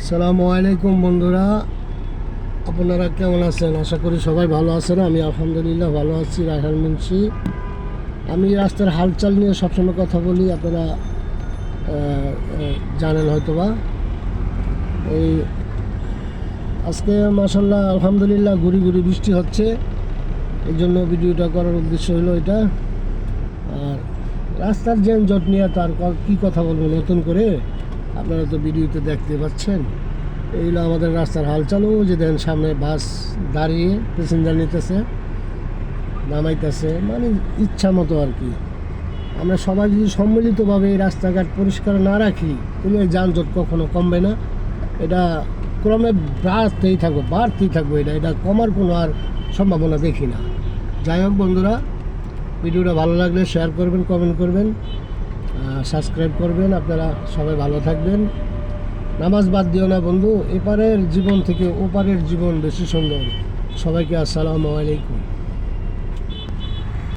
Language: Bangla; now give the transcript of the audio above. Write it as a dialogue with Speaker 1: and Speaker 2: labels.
Speaker 1: আসসালামু আলাইকুম বন্ধুরা। আপনারা কেমন আছেন? আশা করি সবাই ভালো আছেন। আমি আলহামদুলিল্লাহ ভালো আছি, রায়হান মুন্সি। আমি রাস্তার হালচাল নিয়ে সবসময় কথা বলি, আপনারা জানেন হয়তোবা। এই, আজকে মাসাল্লাহ আলহামদুলিল্লাহ ঘুরি ঘুরি বৃষ্টি হচ্ছে। এই জন্য ভিডিওটা করার উদ্দেশ্য হলো এটা। আর রাস্তার যানজট নিয়ে তার কী কথা বলব নতুন করে? আপনারা তো ভিডিওতে দেখতে পাচ্ছেন। এইগুলো আমাদের রাস্তার হালচাল। ও যে দেন সামনে বাস দাঁড়িয়ে প্যাসেঞ্জার নিতেছে, নামাইতেছে। মানে ইচ্ছা মতো আর কি। আমরা সবাই যদি সম্মিলিতভাবে এই রাস্তাঘাট পরিষ্কার না রাখি, তাহলে যানজট কখনো কমবে না। এটা ক্রমে বাড়তেই থাকব বাড়তেই থাকব এটা। এটা কমার কোনো আর সম্ভাবনা দেখি না। যাই হোক বন্ধুরা, ভিডিওটা ভালো লাগলে শেয়ার করবেন কমেন্ট করবেন। সাবস্ক্রাইব করবেন, আপনারা সবাই ভালো থাকবেন। নামাজ বাদ দিও না বন্ধু, এপারের জীবন থেকে ওপারের জীবন বেশি সুন্দর। সবাইকে আসসালামু আলাইকুম।